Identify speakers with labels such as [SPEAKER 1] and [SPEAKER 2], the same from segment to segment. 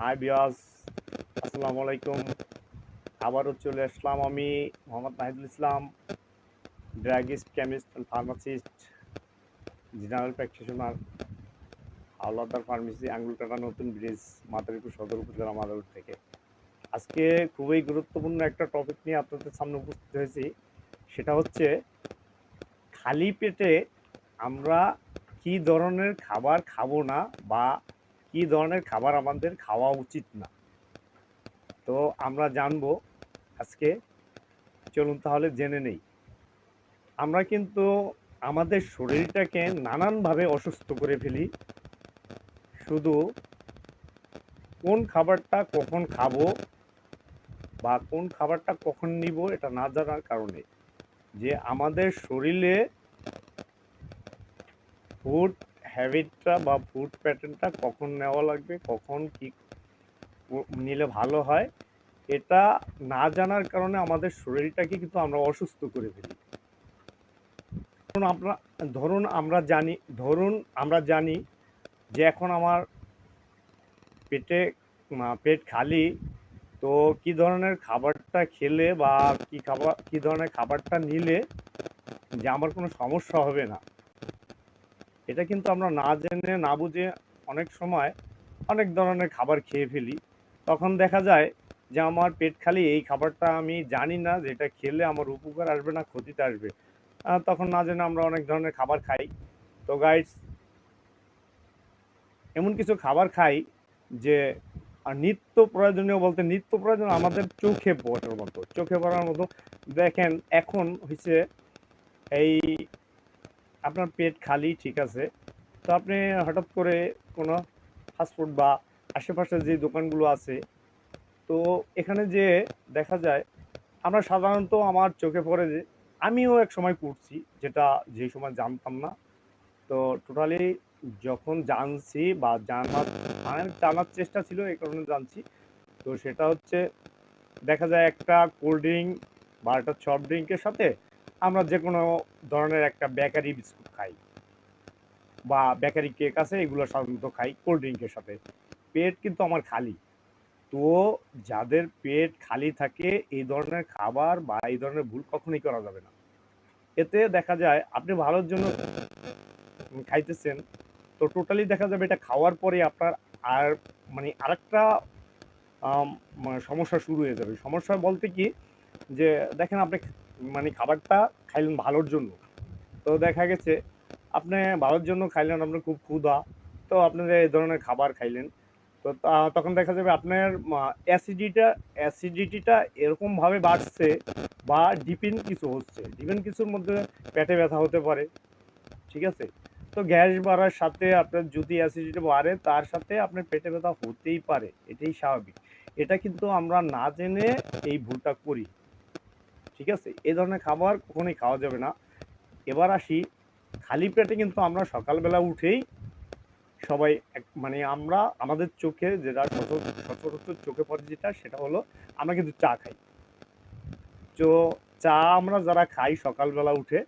[SPEAKER 1] High বিয়াস আসসালামু আলাইকুম আবারও চলে আসলাম আমি Mohammad Nahidul Islam druggist chemist pharmacist general practitioner Howlader pharmacy Angulkata নতুন ব্রিজ মাদারীপুর সদর উপজেলা মাদারীপুর থেকে। আজকে খুবই গুরুত্বপূর্ণ একটা টপিক নিয়ে আপনাদের সামনে উপস্থিত হয়েছি। সেটা হচ্ছে, খালি পেটে আমরা কি ধরনের খাবার খাব না বা কি ধরনের খাবার আমাদের খাওয়া উচিত না। তো আমরা জানব আজকে। চলুন তাহলে জেনে নেই। আমরা কিন্তু আমাদের শরীরটাকে নানানভাবে অসুস্থ করে ফেলি। শুধু কোন খাবারটা কখন খাব বা কোন খাবারটা কখন নিব এটা না জানার কারণে। যে আমাদের শরীরে ফুড হ্যাবিটটা বা ফুড প্যাটার্নটা কখন নেওয়া লাগবে, কখন কি নিলে ভালো হয়, এটা না জানার কারণে আমাদের শরীরটাকে কিন্তু আমরা অসুস্থ করে ফেলি। ধরুন আমরা ধরুন আমরা জানি, ধরুন আমরা জানি যে এখন আমার পেটে পেট খালি, তো কি ধরনের খাবারটা খেলে বা কি খাবার, কি ধরনের খাবারটা নিলে যে আমার কোনো সমস্যা হবে না? এটা কিন্তু আমরা না জেনে, না বুঝে অনেক সময় অনেক ধরনের খাবার খেয়ে ফেলি। তখন দেখা যায় যে আমার পেট খালি এই খাবারটা আমি জানি না যে এটা খেলে আমার উপকার আসবে না ক্ষতিতে আসবে। তখন না জেনে আমরা অনেক ধরনের খাবার খাই। তো গাইডস এমন কিছু খাবার খাই যে আর নিত্য প্রয়োজনীয় বলতে নিত্য প্রয়োজন আমাদের চোখে পড়ার মতো। চোখে পড়ার মতো। দেখেন এখন হচ্ছে এই আপনার পেট খালি, ঠিক আছে? তো আপনি হঠাৎ করে কোনো ফাস্টফুড বা আশেপাশে যে দোকানগুলো আছে, তো এখানে যে দেখা যায়, আমরা সাধারণত আমার চোখে পড়ে যে, আমিও এক সময় করছি যেটা যে সময় জানতাম না। তো টোটালি যখন জানছি বা জানার মানে জানার চেষ্টা ছিল, এই কারণে জানছি। তো সেটা হচ্ছে, দেখা যায় একটা কোল্ড ড্রিঙ্ক বা একটা সফট ড্রিঙ্কের সাথে আমরা যে কোনো ধরনের একটা বেকারি বিস্কুট খাই বা বেকারি কেক আছে, এগুলো সাধারণত খাই কোল্ড ড্রিঙ্কের সাথে। পেট কিন্তু আমার খালি। তো যাদের পেট খালি থাকে, এই ধরনের খাবার বা এই ধরনের ভুল কখনোই করা যাবে না। এতে দেখা যায়, আপনি ভালোর জন্য খাইতেছেন, তো টোটালি দেখা যাবে এটা খাওয়ার পরে আপনার আর মানে আরেকটা মানে সমস্যা শুরু হয়ে যাবে। সমস্যা বলতে কি, যে দেখেন আপনি মানে খাবারটা খাইলেন ভালোর জন্য। তো দেখা গেছে, আপনি ভালোর জন্য খাইলেন আপনার খুব ক্ষুধা, তো আপনি এই ধরনের খাবার খাইলেন, তো তখন দেখা যাবে আপনার অ্যাসিডিটা অ্যাসিডিটিটা এরকমভাবে বাড়ছে বা ডিপেন্ড কিছু হচ্ছে। ডিপেন্ড কিছুর মধ্যে পেটে ব্যথা হতে পারে, ঠিক আছে? তো গ্যাস বাড়ার সাথে আপনার যদি অ্যাসিডিটি বাড়ে, তার সাথে আপনার পেটে ব্যথা হতেই পারে, এটাই স্বাভাবিক। এটা কিন্তু আমরা না জেনে এই ভুলটা করি। ঠিক আছে? এই ধরনের খাবার কখনোই খাওয়া যাবে না। এবার আসি, খালি পেটে কিন্তু আমরা সকালবেলা উঠেই সবাই এক- মানে আমরা, আমাদের চোখে যেটা সচর- সচরাচর চোখে পড়ে যেটা, সেটা হলো আমরা কিন্তু চা খাই। তো চা আমরা যারা খাই সকালবেলা উঠে,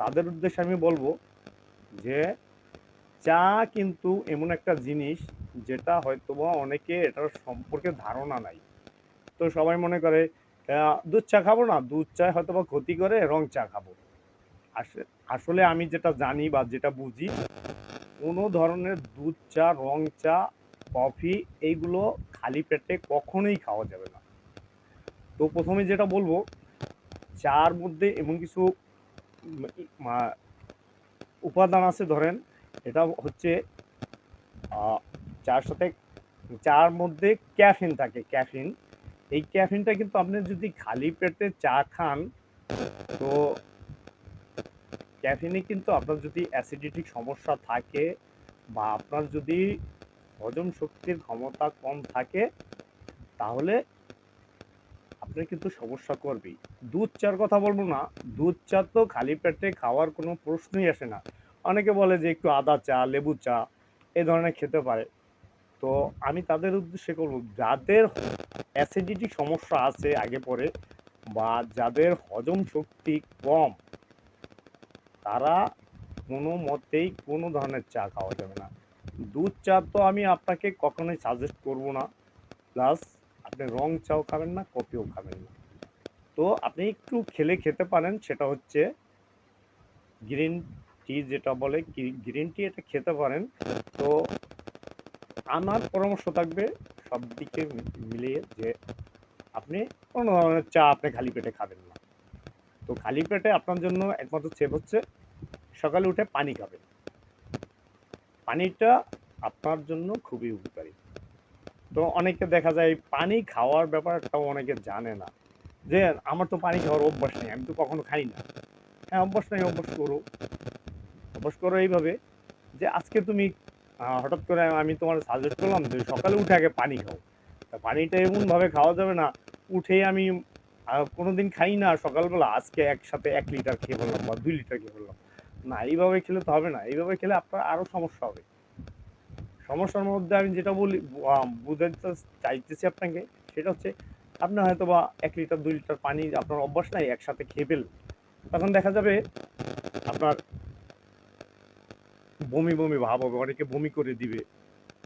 [SPEAKER 1] তাদের উদ্দেশ্যে আমি বলব যে চা কিন্তু এমন একটা জিনিস যেটা হয়তোবা অনেকে এটার সম্পর্কে ধারণা নাই। তো সবাই মনে করে দুধ চা খাব না, দুধ চায় হয়তো বা ক্ষতি করে, রং চা খাব। আস- আসলে আমি যেটা জানি বা যেটা বুঝি, কোনো ধরনের দুধ চা, রং চা, কফি এইগুলো খালি পেটে কখনোই খাওয়া যাবে না। তো প্রথমে যেটা বলব, চার মধ্যে এমন কিছু উপাদান আছে ধরেন, এটা হচ্ছে চার সাথে, চার মধ্যে ক্যাফিন থাকে, ক্যাফিন। এই ক্যাফিনটা কিন্তু আপনি যদি খালি পেটে চা খান, তো ক্যাফিনে কিন্তু আপনার যদি অ্যাসিডিটিক সমস্যা থাকে বা আপনার যদি হজম শক্তির ক্ষমতা কম থাকে, তাহলে আপনার কিন্তু সমস্যা করবেই। দুধ চার কথা বলব না, দুধ চা তো খালি পেটে খাওয়ার কোনো প্রশ্নই আসে না। অনেকে বলে যে একটু আদা চা, লেবু চা, এ ধরনের খেতে পারে। তো আমি তাদের উদ্দেশ্যে করব, যাদের অ্যাসিডিটি সমস্যা আছে আগে পরে, বা যাদের হজম শক্তি কম, তারা কোনো মতেই কোনো ধরনের চা খাওয়া যাবে না। দুধ চা তো আমি আপনাকে কখনোই সাজেস্ট করব না। প্লাস আপনি রং চাও খাবেন না, কফিও খাবেন না। তো আপনি একটু খেলে খেতে পারেন, সেটা হচ্ছে গ্রিন টি যেটা বলে গ্রিন টি এটা খেতে পারেন। তো আমার পরামর্শ থাকবে সব দিকে মিলিয়ে যে আপনি কোনো ধরনের চা আপনি খালি পেটে খাবেন না। তো খালি পেটে আপনার জন্য একমাত্র সেভ হচ্ছে সকালে উঠে পানি খাবেন। পানিটা আপনার জন্য খুবই উপকারী। তো অনেকে দেখা যায় পানি খাওয়ার ব্যাপারটাও অনেকে জানে না। যে আমার তো পানি খাওয়ার অভ্যাস নেই, আমি তো কখনো খাই না। হ্যাঁ অভ্যাস নেই, অভ্যাস করো। অভ্যাস করো এইভাবে যে আজকে তুমি হঠাৎ করে আমি তোমার সাজেস্ট করলাম যে সকালে উঠে আগে পানি খাও। পানিটা এমনভাবে খাওয়া যাবে না উঠেই আমি আহ, কোনোদিন খাই না সকালবেলা আজকে একসাথে এক লিটার খেয়ে ফেললাম বা দুই লিটার খেয়ে ফেললাম। না এইভাবে খেলে তো হবে না এইভাবে খেলে আপনার আরও সমস্যা হবে। সমস্যার মধ্যে আমি যেটা বলি বুঝাতে চাইতেছি আপনাকে সেটা হচ্ছে আপনি হয়তো বা এক লিটার দুই লিটার পানি আপনার অভ্যাস নাই একসাথে খেয়ে ফেললেন তখন দেখা যাবে আপনার বমি বমি ভাব হবে, অনেকে বমি করে দিবে।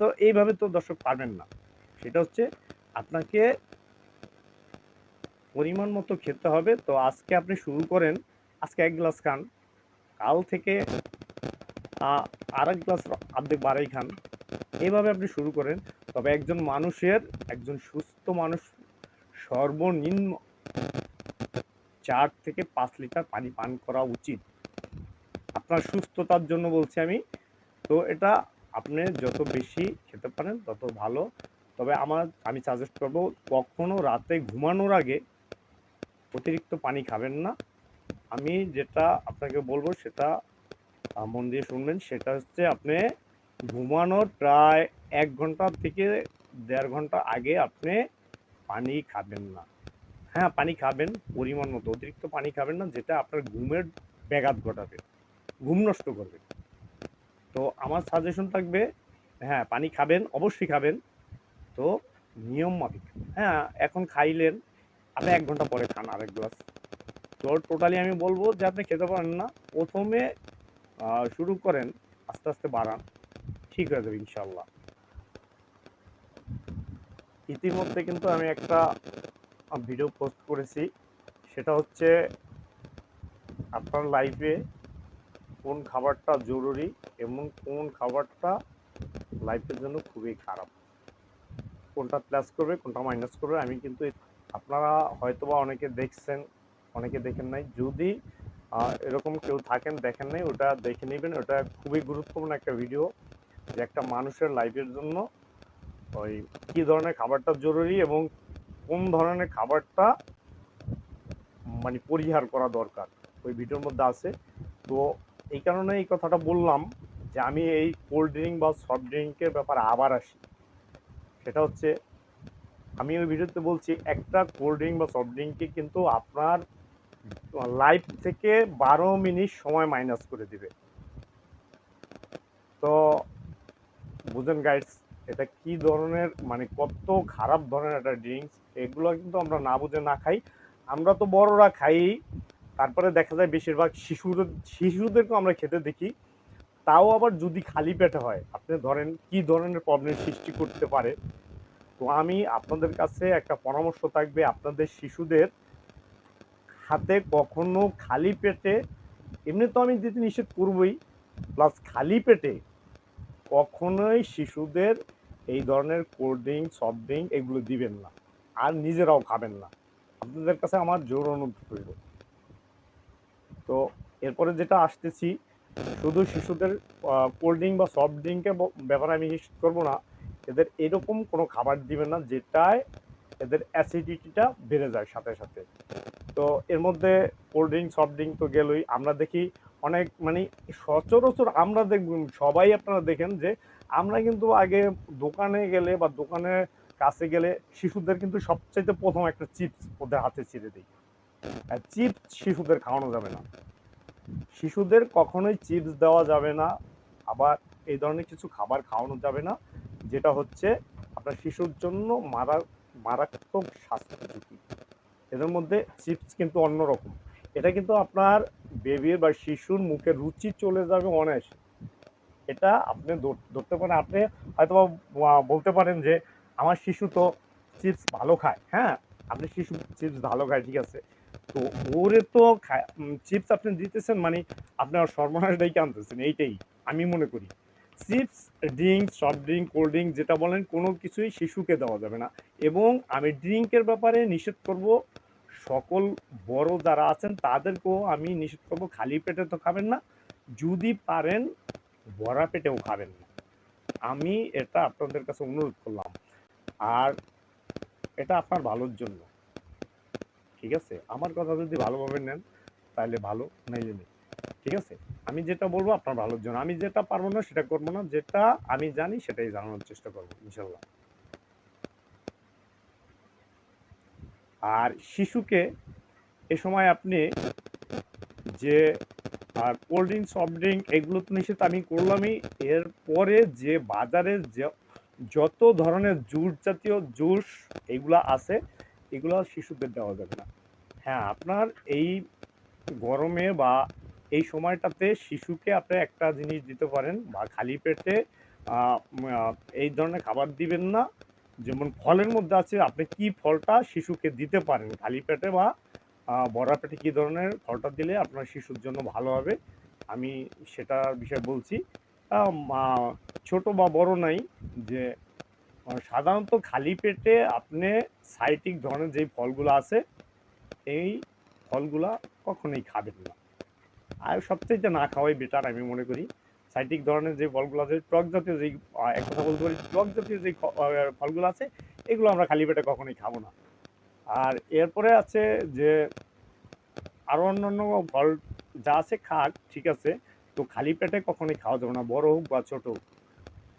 [SPEAKER 1] তো এইভাবে তো দর্শক পারবেন না। সেটা হচ্ছে আপনাকে পরিমাণ মতো খেতে হবে। তো আজকে আপনি শুরু করেন, আজকে এক গ্লাস খান, কাল থেকে আর এক গ্লাস অর্ধেক বাড়াই খান। এইভাবে আপনি শুরু করেন। তবে একজন মানুষের, একজন সুস্থ মানুষ সর্বনিম্ন চার থেকে পাঁচ লিটার পানি পান করা উচিত। আপনার সুস্থতার জন্য বলছি আমি। তো এটা আপনি যত বেশি খেতে পারেন, তত ভালো। তবে আমার, আমি সাজেস্ট করব কখনো রাতে ঘুমানোর আগে অতিরিক্ত পানি খাবেন না। আমি যেটা আপনাকে বলব সেটা মন দিয়ে শুনবেন, সেটা হচ্ছে আপনি ঘুমানোর প্রায় এক ঘণ্টা থেকে দেড় ঘণ্টা আগে আপনি পানি খাবেন না। হ্যাঁ পানি খাবেন পরিমাণ মতো, অতিরিক্ত পানি খাবেন না, যেটা আপনার ঘুমের ব্যাঘাত ঘটাবে। ঘুম নষ্ট করবে। তো আমার সাজেশন থাকবে হ্যাঁ পানি খাবেন, অবশ্যই খাবেন। তো নিয়ম মাফিক হ্যাঁ এখন খাইলেন, আপনি এক ঘণ্টা পরে খান আরেক গ্লাস তো টোটালি আমি বলব যে আপনি খেতে পারেন না। প্রথমে শুরু করেন, আস্তে আস্তে বাড়ান। ঠিক হয়ে যাবে ইনশাল্লাহ ইতিমধ্যে কিন্তু আমি একটা ভিডিও পোস্ট করেছি। সেটা হচ্ছে, আপনার লাইফে কোন খাবারটা জরুরি এবং কোন খাবারটা লাইফের জন্য খুবই খারাপ। কোনটা প্লাস করবে, কোনটা মাইনাস করবে, আমি কিন্তু আপনারা হয়তোবা অনেকে দেখছেন, অনেকে দেখেন নাই। যদি এরকম কেউ থাকেন, দেখেন নাই, ওটা দেখে নেবেন। ওটা খুবই গুরুত্বপূর্ণ একটা ভিডিও যে একটা মানুষের লাইফের জন্য ওই কি ধরনের খাবারটা জরুরি এবং কোন ধরনের খাবারটা মানে পরিহার করা দরকার। ওই ভিডিওর মধ্যে আছে। তো এই কারণে এই কথাটা বললাম যে আমি এই কোল্ড ড্রিঙ্ক বা সফট ড্রিঙ্কের ব্যাপারে আবার আসি। সেটা হচ্ছে, আমি ওই ভিডিওতে বলছি, একটা কোল্ড ড্রিঙ্ক বা সফট ড্রিঙ্কে কিন্তু আপনার লাইফ থেকে বারো মিনিট সময় মাইনাস করে দিবে। তো বুঝেন গাইডস এটা কি ধরনের মানে কত খারাপ ধরনের একটা ড্রিঙ্কস এগুলো কিন্তু আমরা না বুঝে না খাই। আমরা তো বড়রা খাই তারপরে দেখা যায় বেশিরভাগ শিশুদের শিশুদেরকেও আমরা খেতে দেখি। তাও আবার যদি খালি পেটে হয়, আপনি ধরেন কি ধরনের প্রবলেম সৃষ্টি করতে পারে? তো আমি আপনাদের কাছে একটা পরামর্শ থাকবে, আপনাদের শিশুদের হাতে কখনো খালি পেটে, এমনি তো আমি দিতে নিষেধ করবই প্লাস খালি পেটে কখনোই শিশুদের এই ধরনের কোল্ড ড্রিঙ্ক সফট ড্রিঙ্ক এগুলো দিবেন না। আর নিজেরাও খাবেন না। আপনাদের কাছে আমার জোর অনুরোধ করব তো এরপরে যেটা আসতেছি, শুধু শিশুদের কোল্ড ড্রিঙ্ক বা সফট ড্রিঙ্কের ব্যাপারে আমি নিশ্চিত করব না। এদের এরকম কোনো খাবার দিবেন না যেটায় এদের অ্যাসিডিটিটা বেড়ে যায় সাথে সাথে। তো এর মধ্যে কোল্ড ড্রিঙ্ক সফট ড্রিঙ্ক তো গেলই। আমরা দেখি অনেক মানে সচরাচর আমরা দেখব সবাই আপনারা দেখেন যে আমরা কিন্তু আগে দোকানে গেলে বা দোকানের কাছে গেলে শিশুদের কিন্তু সবচাইতে প্রথম একটা চিপস ওদের হাতে ছিঁড়ে দিই। চিপস শিশুদের খাওয়ানো যাবে না। শিশুদের কখনোই চিপস দেওয়া যাবে না, আবার এই ধরনের কিছু খাবার খাওয়ানো যাবে না, যেটা হচ্ছে আপনার শিশুর জন্য মারা, মারাত্মক স্বাস্থ্য ঝুঁকি। এদের মধ্যে চিপস কিন্তু অন্যরকম। এটা কিন্তু আপনার বেবির বা শিশুর মুখে রুচি চলে যাবে অনায়াসে। এটা আপনি ধর- ধরতে পারেন, আপনি হয়তো বলতে পারেন যে, আমার শিশু তো চিপস ভালো খায়। হ্যাঁ আপনি শিশু চিপস ভালো খায়, ঠিক আছে। তো ওরে তো চিপস আপনি দিতেছেন মানে আপনার সর্বনাশ ডেকে আনতেছেন, এইটাই আমি মনে করি। Chips drink soft drink cold drink যেটা বলেন, কোনো কিছুই শিশুকে দেওয়া যাবে না। এবং আমি ড্রিঙ্কের ব্যাপারে নিষেধ করব, সকল বড় যারা আছেন তাদেরকেও আমি নিষেধ করব, খালি পেটে তো খাবেন না, যদি পারেন ভরা পেটেও খাবেন না। আমি এটা আপনাদের কাছে অনুরোধ করলাম। আর এটা আপনার ভালোর জন্য। ঠিক আছে? আমার কথা যদি ভালোভাবে নেন, তাহলে ভালো, নাইলে নেই। ঠিক আছে? আমি যেটা বলব, আপনার ভালোর জন্য। আমি যেটা পারব না, সেটা করব না। যেটা আমি জানি, সেটাই জানানোর চেষ্টা করব, ইনশাল্লাহ। আর শিশুকে এ সময় আপনি যে, আর কোল্ড ড্রিঙ্ক সফট ড্রিঙ্ক, এগুলো তো নিষেধ আমি করলামই। এরপরে যে বাজারে যত ধরনের জুস জাতীয় জুস, এগুলা আছে এগুলো শিশুদের দেওয়া যাবে না। হ্যাঁ আপনার এই গরমে বা এই সময়টাতে শিশুকে আপনি একটা জিনিস দিতে পারেন বা খালি পেটে এই ধরনের খাবার দিবেন না। যেমন ফলের মধ্যে আছে, আপনি কি ফলটা শিশুকে দিতে পারেন? খালি পেটে বা ভরা পেটে কি ধরনের ফলটা দিলে আপনার শিশুর জন্য ভালো হবে? আমি সেটার বিষয়ে বলছি। ছোট বা বড় নাই যে সাধারণত খালি পেটে আপনি সাইটিক ধরনের যেই ফলগুলো আছে, এই ফলগুলা কখনোই খাবেন না। আর সবচেয়ে না খাওয়াই বেটার আমি মনে করি। সাইটিক ধরনের যে ফলগুলো আছে, টক জাতীয় যেই এক কথা বলতে পারি, টক জাতীয় যে ফলগুলো আছে, এগুলো আমরা খালি পেটে কখনোই খাব না। আর এরপরে আছে যে আরও অন্যান্য ফল যা আছে খাক, ঠিক আছে, তো খালি পেটে কখনোই খাওয়া যাবে না, বড় হোক বা ছোট হোক।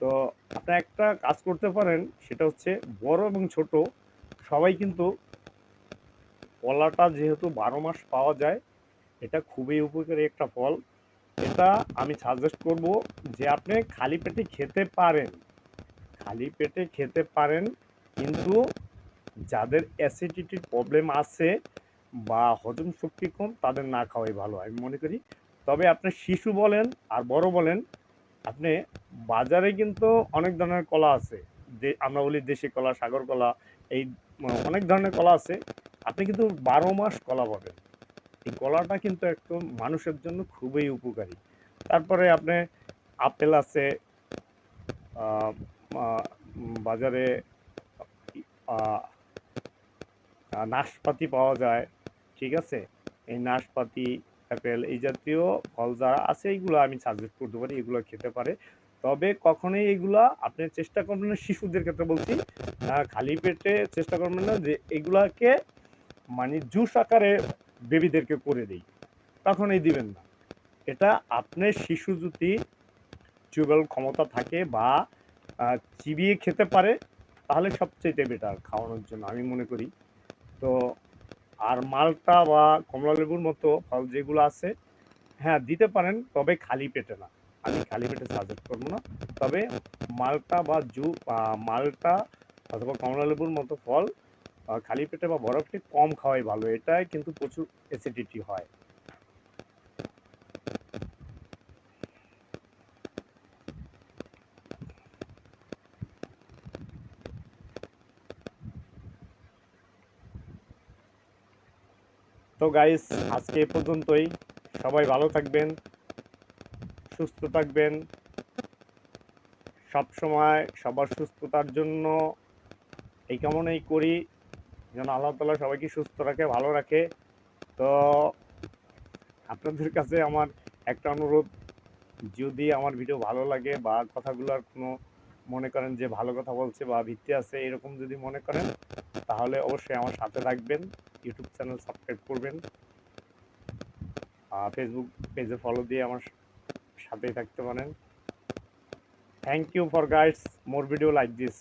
[SPEAKER 1] তো আপনি একটা কাজ করতে পারেন, সেটা হচ্ছে বড় এবং ছোট। সবাই কিন্তু কলাটা যেহেতু বারো মাস পাওয়া যায়, এটা খুবই উপকারী একটা ফল। এটা আমি সাজেস্ট করব যে আপনি খালি পেটে খেতে পারেন। খালি পেটে খেতে পারেন, কিন্তু যাদের অ্যাসিডিটির প্রবলেম আছে বা হজম শক্তি কম, তাদের না খাওয়াই ভালো, আমি মনে করি। তবে আপনি শিশু বলেন আর বড় বলেন আপনি বাজারে কিন্তু অনেক ধরনের কলা আছে। যে আমরা বলি দেশি কলা, সাগর কলা, এই অনেক ধরনের কলা আছে। আপনি কিন্তু বারো মাস কলা পাবেন। এই কলাটা কিন্তু একদম মানুষের জন্য খুবই উপকারী। তারপরে আপনি আপেল আছে বাজারে নাশপাতি পাওয়া যায়, ঠিক আছে? এই নাশপাতি আপেল এই জাতীয় ফল যারা আছে, এইগুলো আমি সাজেস্ট করতে পারি, এগুলো খেতে পারে। তবে কখনোই এগুলা আপনি চেষ্টা করবেন না শিশুদের ক্ষেত্রে বলছি খালি পেটে চেষ্টা করবেন না যে এগুলাকে মানে জুস আকারে বেবিদেরকে করে দেই। তখনই দিবেন না। এটা আপনার শিশু যদি চুবেল ক্ষমতা থাকে বা চিবিয়ে খেতে পারে, তাহলে সবচেয়ে বেটার খাওয়ানোর জন্য, আমি মনে করি। তো আর মালটা বা কমলা লেবুর মতো ফল যেগুলো আছে হ্যাঁ দিতে পারেন, তবে খালি পেটে না। আমি খালি পেটে সাজেস্ট করব না। তবে মালটা বা জু মালটা অথবা কমলা লেবুর মতো ফল খালি পেটে বা বরফ পেটে কম খাওয়াই ভালো। এটাই কিন্তু প্রচুর অ্যাসিডিটি হয়। তো গাইস আজকে এ পর্যন্তই। সবাই ভালো থাকবেন, সুস্থ থাকবেন। সব সময় সবার সুস্থতার জন্য এই কামনাই করি, যেন আল্লাহ তালা সবাইকে সুস্থ রাখে, ভালো রাখে। তো আপনাদের কাছে আমার একটা অনুরোধ, যদি আমার ভিডিও ভালো লাগে বা কথাগুলোর কোনো মনে করেন যে ভালো কথা বলছে বা ভিত্তি আছে, এরকম যদি মনে করেন, তাহলে অবশ্যই আমার সাথে থাকবেন, ইউটিউব চ্যানেল সাবস্ক্রাইব করবেন। ফেসবুক পেজে ফলো দিয়ে আমার সাথেই থাকতে পারেন। Thank you for guides more video like this